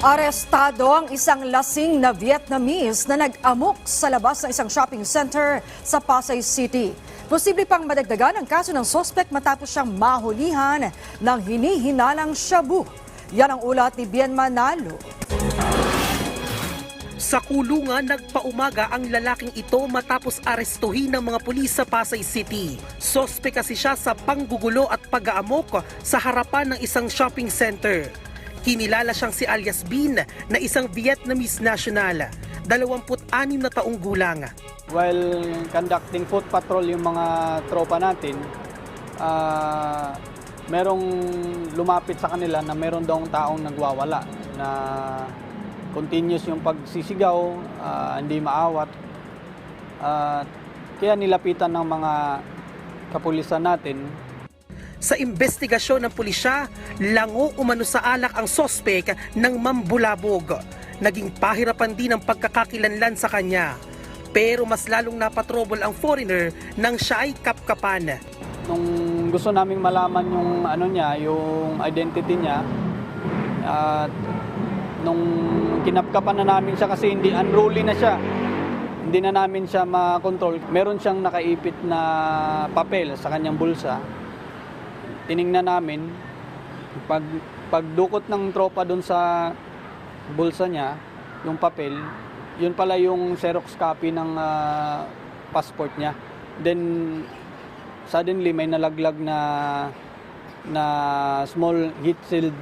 Arestado ang isang lasing na Vietnamese na nag-amok sa labas ng isang shopping center sa Pasay City. Posible pang madagdagan ang kaso ng sospek matapos siyang mahulihan ng hinihinalang shabu. Yan ang ulat ni Bien Manalo. Sa kulungan, nagpaumaga ang lalaking ito matapos arestuhin ng mga pulis sa Pasay City. Sospe kasi siya sa panggugulo at pag-aamok sa harapan ng isang shopping center. Kinilala siyang si alias Bin na isang Vietnamese national, 26 na taong gulang. While conducting foot patrol yung mga tropa natin, ah, merong lumapit sa kanila na meron daw taong nagwawala na continuous yung pagsisigaw, ah, hindi maawat. Ah, kaya nilapitan ng mga kapulisan natin Sa investigasyon ng pulisya, lango umano sa alak ang sospek ng mambulabog. Naging pahirapan din ang pagkakakilanlan sa kanya. Pero mas lalong napatrobol ang foreigner nang siya ay kapkapan. nung gusto naming malaman yung ano niya, yung identity niya, at nung kinapkapan na namin siya kasi hindi unruly na siya. Hindi na namin siya makontrol. Meron siyang nakaipit na papel sa kanyang bulsa. Tiningnan namin pag pagdukot ng tropa doon sa bulsa niya, yung papel, yun pala yung Xerox copy ng ah, passport niya. Then suddenly may nalaglag na na small heat sealed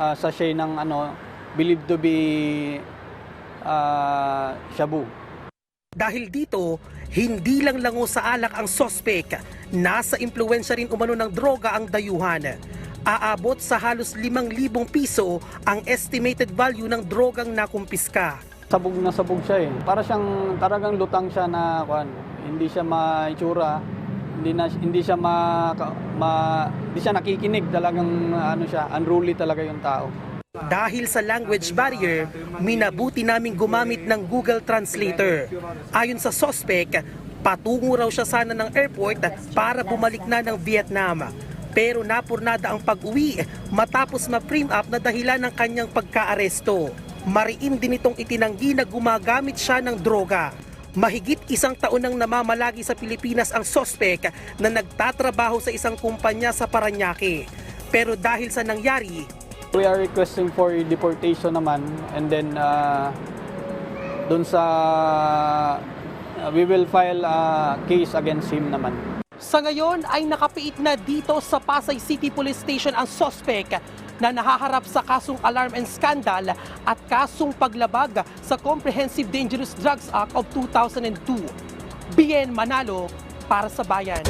uh, sachet ng ano believed to be uh, shabu. Dahil dito, hindi lang lango sa alak ang sospek, nasa impluensya rin umano ng droga ang dayuhan. Aabot sa halos 5,000 piso ang estimated value ng drogang nakumpiska. Sabog na sabog siya eh. Para siyang talagang lutang siya na kwan, hindi siya maitsura, hindi na hindi siya ma, ma hindi siya nakikinig talagang ano siya, unruly talaga yung tao. Dahil sa language barrier, minabuti naming gumamit ng Google Translator. Ayon sa sospek, patungo raw siya sana ng airport para bumalik na ng Vietnam. Pero napurnada ang pag-uwi matapos ma-frame up na dahilan ng kanyang pagkaaresto. Mariin din itong itinanggi na gumagamit siya ng droga. Mahigit isang taon nang namamalagi sa Pilipinas ang sospek na nagtatrabaho sa isang kumpanya sa Paranaque. Pero dahil sa nangyari, We are requesting for deportation naman and then uh, doon sa uh, we will file a case against him naman. Sa ngayon ay nakapiit na dito sa Pasay City Police Station ang sospek na nahaharap sa kasong alarm and scandal at kasong paglabag sa Comprehensive Dangerous Drugs Act of 2002. Bien Manalo para sa bayan.